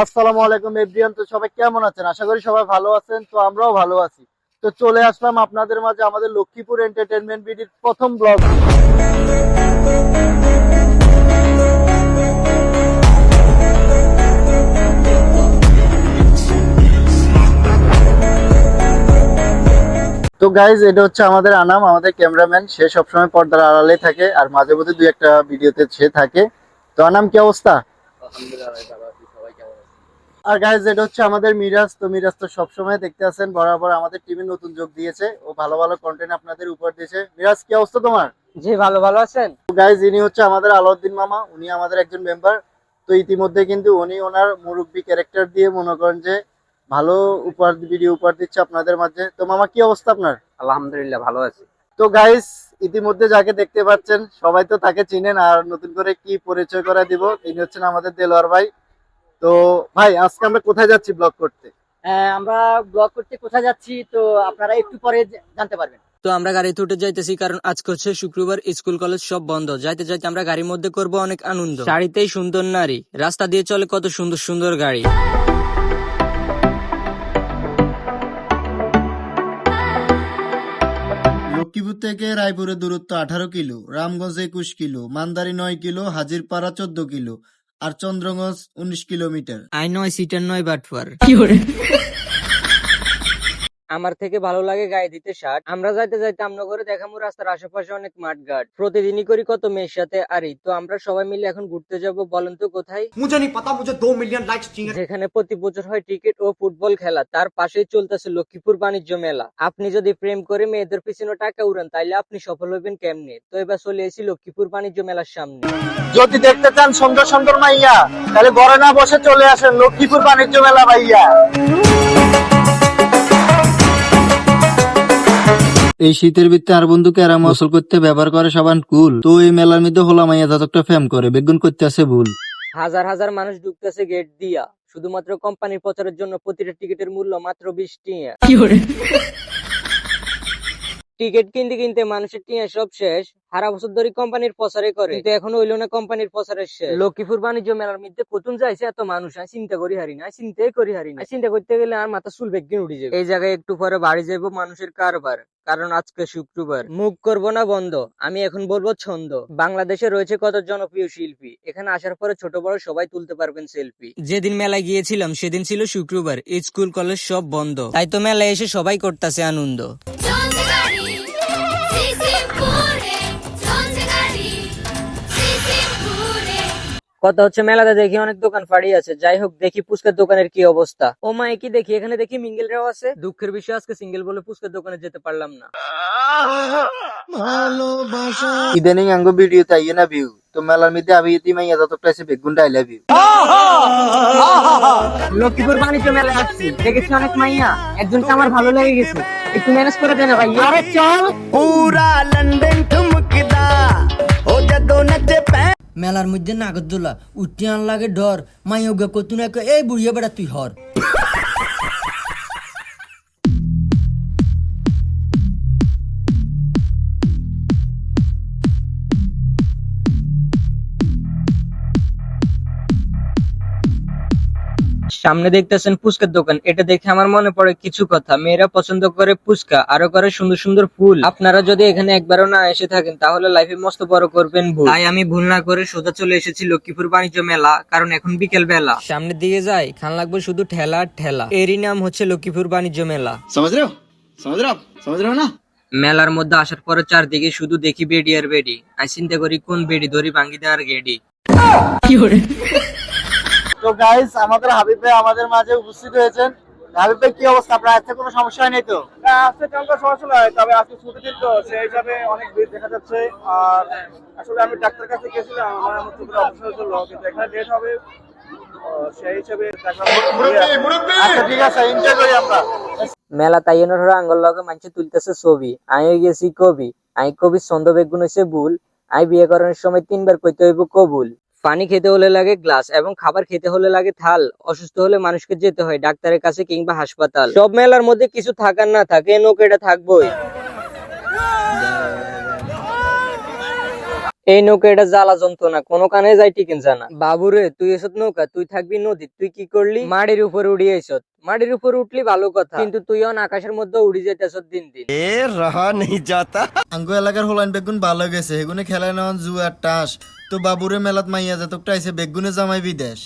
আসসালামু আলাইকুম এভরিয়ান তো সবাই কেমন আছেন? আশা করি সবাই ভালো আছেন, তো আমরাও ভালো আছি। তো চলে আসলাম আপনাদের মাঝে আমাদের লক্ষ্মীপুর এন্টারটেনমেন্ট বিডির প্রথম ব্লগ তো গাইজ এটা হচ্ছে আমাদের আনাম, আমাদের ক্যামেরাম্যান সে সবসময় পর্দার আড়ালে থাকে, আর মাঝে মধ্যে দুই একটা ভিডিওতে সে থাকে। তো আনাম, কি অবস্থা? আর গাইজ এটা হচ্ছে আমাদের মিরাজ। তো মিরাজ তো সবসময় দেখতে আছেন বরাবর আমাদের টিমে নতুন যোগ দিয়েছে। ও ভালো ভালো কন্টেন্ট আপনাদের উপর দিয়েছে। মিরাজ কি অবস্থা তোমার? জি ভালো ভালো আছেন? গাইজ ইনি হচ্ছে আমাদের আলাউদ্দিন মামা। উনি আমাদের একজন মেম্বার তো ইতিমধ্যে কিন্তু উনি ওনার মুরব্বী ক্যারেক্টার দিয়ে মনে করেন যে ভালো উপহার ভিডিও উপহার দিচ্ছে আপনাদের মাঝে। তো মামা কি অবস্থা আপনার? আলহামদুলিল্লাহ ভালো আছি। তো গাইস ইতিমধ্যে যাকে দেখতে পাচ্ছেন সবাই তো তাকে চিনেন। আর নতুন করে কি পরিচয় করা দিব তিনি হচ্ছেন আমাদের দেলোয়ার ভাই। তো ভাই আজকে আমরা কোথায় যাচ্ছি ব্লগ করতে? হ্যাঁ, আমরা ব্লগ করতে কোথায় যাচ্ছি তো আপনারা একটু পরে জানতে পারবেন। তো আমরা গাড়িতে উঠে যাইতেছি কারণ আজকে হচ্ছে শুক্রবার স্কুল কলেজ সব বন্ধ। যাইতে যাইতে আমরা গাড়ির মধ্যে করব অনেক আনন্দ। শাড়িতেই সুন্দর নারী রাস্তা দিয়ে চলে কত সুন্দর সুন্দর গাড়ি। লক্ষ্মীপুর থেকে রায়পুরের দূরত্ব আঠারো কিলো রামগঞ্জ একুশ কিলো মান্দারি নয় কিলো হাজিরপাড়া চোদ্দ কিলো আর চন্দ্রগঞ্জ উনিশ কিলোমিটার। আই নয় সিটার নয় বাটফার আমার থেকে ভালো লাগে গায়ে দিতে শার্ট আমরা যাইতে যাইতে আমরা করে দেখামু রাস্তার আশেপাশে অনেক মাঠ ঘাট প্রতিদিনই করি কত মেয়ের সাথে আরি তো আমরা সবাই মিলে এখন ঘুরতে যাব বলেন তো কোথায় मुझे नहीं पता मुझे दो मिलियन लाइक्स चाहिए যেখানে প্রতি বছর হয় ক্রিকেট ও ফুটবল খেলা তার পাশেই চলতেছে লক্ষ্মীপুর বাণিজ্য মেলা আপনি যদি প্রেম করে মেয়েদের পিছনে টাকা উড়ান তাইলে আপনি সফল হইবেন কেমনে তো এবার চলে এসেছি লক্ষ্মীপুর বাণিজ্য মেলার সামনে যদি দেখতে চান সুন্দর সুন্দর মাইয়া তাহলে ঘরে না বসে চলে আসেন লক্ষ্মীপুর বাণিজ্য মেলা ভাইয়া এই শীতের ভিত্তে আর বন্ধু ক্যারাম আসল করতে ব্যবহার করে সাবান কুল। তো এই মেলার মধ্যে হোলা মাইয়া যাতকটা ফ্যাম করে বেগুন করতে আছে ভুল। হাজার হাজার মানুষ ঢুকতেছে গেট দিয়া। শুধুমাত্র কোম্পানির প্রচারের জন্য প্রতিটা টিকিটের মূল্য মাত্র বিশ টিয়া। টিকিট কিনতে কিনতে মানুষের টিয়া সব শেষ। সারা বছর ধরে কোম্পানির প্রচারে করে। কিন্তু এখন হইল না কোম্পানির প্রচারের শেষ। লক্ষ্মীপুর বাণিজ্য মেলার মধ্যে কতুন যাইছে এত মানুষ আমি চিন্তা করি হারি না চিন্তাই করি হারি না। চিন্তা করতে গেলে আর মাথা চুল বেগিন উঠে যাবে। এই জায়গায় একটু পরে বাড়ি যাব মানুষের কারবার কারণ আজকে শুক্রবার। মুখ করব না বন্ধ আমি এখন বলব ছন্দ। বাংলাদেশে রয়েছে কত জনপ্রিয় শিল্পী এখানে আসার পরে ছোট বড় সবাই তুলতে পারবেন সেলফি। যেদিন মেলায় গিয়েছিলাম সেদিন ছিল শুক্রবার স্কুল কলেজ সব বন্ধ। তাই তো মেলায় এসে সবাই করতেছে আনন্দ। কথা হচ্ছে মেলাতে দেখি অনেক দোকান ফাড়ি আছে। যাই হোক দেখি পুচকার দোকানের কি অবস্থা। ও মা একই দেখি? এখানে দেখি মিঙ্গেলরাও আছে। দুঃখের বিষয় আজকে সিঙ্গেল বলে পুচকার দোকানে যেতে পারলাম না। ইদানিং ভিডিও তাই না ভিউ তো মেলার মধ্যে আমি ইতি মাইয়া লক্ষ্মীপুর বাণিজ্য আসছি। দেখেছি অনেক মাইয়া। একজন আমার ভালো লেগে গেছে। একটু ম্যানেজ করে দেন ভাই আরে চল। পুরা লন্ডন মেলার মধ্যে নাগরদোলা উঠতে আন লাগে ডর, মাইয়োগা কতুন এক এই বুড়িয়ে বেড়া, তুই হর। সামনে দেখতেছেন ফুচকার দোকান। এটা দেখে আমার মনে পড়ে কিছু কথা। মেয়েরা পছন্দ করে ফুচকা আরও করে সুন্দর সুন্দর ফুল। আপনারা যদি এখানে একবারও না এসে থাকেন তাহলে লাইফে মস্ত বড় করবেন ভুল। তাই আমি ভুল না করে সোজা চলে এসেছি লক্ষ্মীপুর বাণিজ্য মেলা কারণ এখন বিকেল বেলা। সামনের দিকে যাই খান লাগবে শুধু ঠেলা ঠেলা। এরই নাম হচ্ছে লক্ষ্মীপুর বাণিজ্য মেলা। না? মেলার মধ্যে আসার পরে চারদিকে শুধু দেখি বেডি আর বেডি। আমি চিন্তা করি কোন বেডি ধরি ভাঙ্গি দেওয়ার গেডি। কি তো গাইস আমাদের হাবিব ভাই আমাদের মাঝে উপস্থিত হয়েছেন। হাবিব ভাই কি অবস্থা? আপনার আজকে কোনো সমস্যা নেই তো? আজকে তেমন সমস্যা নয় তবে আজকে ছুটি দিন তো সেই হিসাবে অনেক ভিড় দেখা যাচ্ছে। আর আসলে আমি ডাক্তার কাছে গেছিলাম আমার আমার চোখের জন্য কিন্তু এখানে ডেট হবে সেই হিসাবে আচ্ছা ঠিক আছে এনজয় করি আমরা। মেলা হরে আঙ্গল লগে মানছে তুলতেছে ছবি। আমি গেছি কবি। আমি কবি ছন্দ বেগুন হইছে ভুল। আমি বিয়ে করানোর সময় তিনবার কইতে হইব কবুল। পানি খেতে হলে লাগে গ্লাস এবং খাবার খেতে হলে লাগে থাল। অসুস্থ হলে মানুষকে যেতে হয়, ডাক্তারের কাছে কিংবা হাসপাতাল। সব মেলার মধ্যে কিছু থাকার না থাকে নৌকেটা থাকবোই। এই নৌকা এটা জ্বালা যন্ত্রণা কোনো কানে যাই টিকেন জানা বাবুরে তুই এসত নৌকা তুই থাকবি নদী তুই কি করলি? মাটির উপর উড়ি এসত মাটির উপর উঠলি ভালো কথা। কিন্তু তুই অন আকাশের মধ্যে উড়ি যেতেছ দিন দিন। এ রহা নেই যাতা আঙ্গু এলাকার হোলাইন বেগুন ভালো গেছে এগুনে খেলায় নেওয়া জুয়ার টাস। তো বাবুরে মেলাত মাইয়া জাতকটা আইছে বেগুনে জামাই বিদেশ।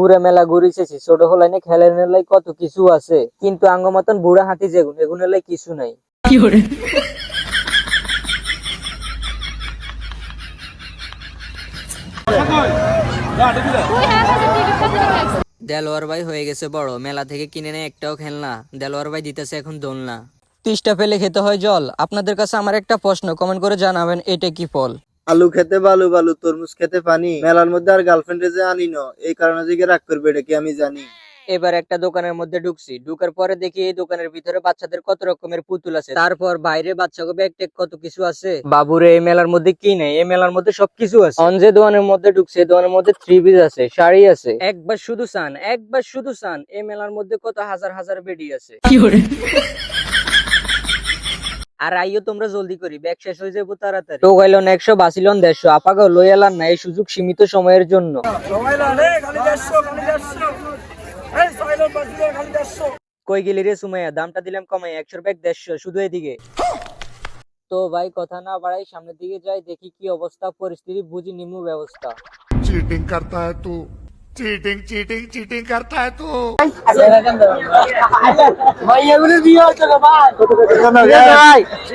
পুরা মেলা ঘুরিছেছি ছোট হলাইনে খেলের লাই কত কিছু আছে। কিন্তু আঙ্গ মতন বুড়া হাতি যেগুন এগুনের লাই কিছু নাই। দেলোয়ার ভাই হয়ে গেছে বড় মেলা থেকে কিনে নেয় একটাও খেলনা। দেলোয়ার ভাই দিতেছে এখন দোলনা। তিসটা ফেলে খেতে হয় জল। আপনাদের কাছে আমার একটা প্রশ্ন কমেন্ট করে জানাবেন এটা কি ফল? আলু খেতে বালু বালু তরমুজ খেতে পানি। মেলার মধ্যে আর গার্লফ্রেন্ডে যে আনি ন এই কারণে যে রাগ করবে এটা কি আমি জানি। এবার একটা দোকানের মধ্যে ঢুকছি। ঢুকার পরে দেখি এই দোকানের ভিতরে বাচ্চাদের কত রকমের পুতুল আছে। তারপর বাইরে বাচ্চাকে ব্যাগ টেক কত কিছু আছে। বাবুরে এই মেলার মধ্যে কি নেই? এই মেলার মধ্যে সবকিছু আছে। অঞ্জে দোকানের মধ্যে ঢুকছে এই দোকানের মধ্যে থ্রি পিস আছে শাড়ি আছে। একবার শুধু সান একবার শুধু সান এই মেলার মধ্যে কত হাজার হাজার বেডি আছে। আর আইও তোমরা জলদি করি ব্যাগ শেষ হয়ে যাব তাড়াতাড়ি। তো গেল একশো বাসিলন দেড়শো আপাকে লইয়ালার না এই সুযোগ সীমিত সময়ের জন্য। কই গেলি রে সুমাইয়া? দামটা দিলাম কমাই একশো ব্যাগ দেড়শো শুধু এদিকে। তো ভাই কথা না বাড়াই সামনের দিকে যাই দেখি কি অবস্থা পরিস্থিতি বুঝি নিমু ব্যবস্থা। চিটিং করতা হ্যাঁ चीटिंग चीटिंग चीटिंग करता है तू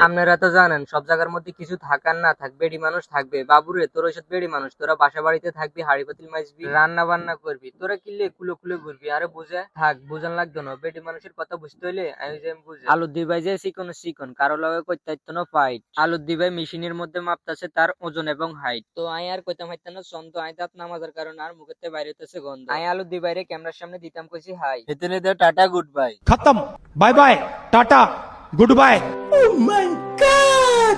আপনারা তো জানেন সব জায়গার মধ্যে কিছু থাকার না থাক বেডি মানুষ থাকবে বাবুরে তোর ওইসব বেডি মানুষ তোরা বাসা বাড়িতে থাকবি হাড়ি পাতিল মাইজবি রান্না বান্না করবি তোরা কিনলে কুলো কুলো ঘুরবি আরে বুঝে থাক বুঝান লাগতো না বেডি মানুষের কথা বুঝতে হইলে আমি যে বুঝে আলুর দিবাই যে চিকন চিকন কারো লগে কইতে হইতো না ফাইট আলুর দিবাই মেশিনের মধ্যে মাপতাছে তার ওজন এবং হাইট তো আই আর কইতাম হইতো না সন্ত আই দাঁত নামাজের কারণে আর মুখেতে বাইরে করতেছে গন্ধ। আই আলু দুই বাইরে ক্যামেরার সামনে দিতাম কইছি হাই। হেতে নেতে টাটা গুড বাই খতম। Bye bye. Tata good bye oh my god